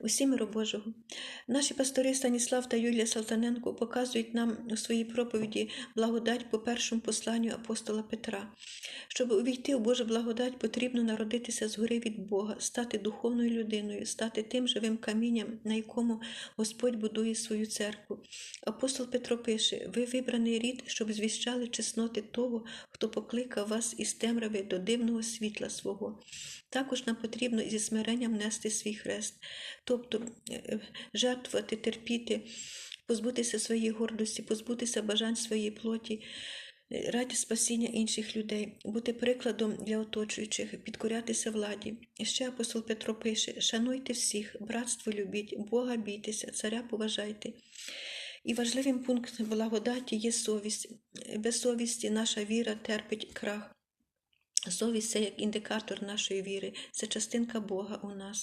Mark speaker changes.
Speaker 1: усім миру Божого. Наші пастори Станіслав та Юлія Салтаненко показують нам у своїй проповіді благодать по першому посланню апостола Петра. Щоб увійти у Божу благодать, потрібно народитися згори від Бога, стати духовною людиною, стати тим живим камінням, на якому Господь будує свою церкву. Апостол Петро пише: Ви вибраний рід, щоб звіщали чесноти того, хто покликав вас із темряви до дивного світла свого. Також нам потрібно зі смиренням нести свій хрест, тобто е, жертвувати, терпіти, позбутися своєї гордості, позбутися бажань своєї плоті. е, Раді спасіння інших людей, бути прикладом для оточуючих, підкорятися владі. І ще апостол Петро пише: шануйте всіх, братство любіть, Бога бійтеся, царя поважайте. І важливим пунктом благодаті є совість. Без совісті наша віра терпить крах. Совість це як індикатор нашої віри, це частинка Бога у нас.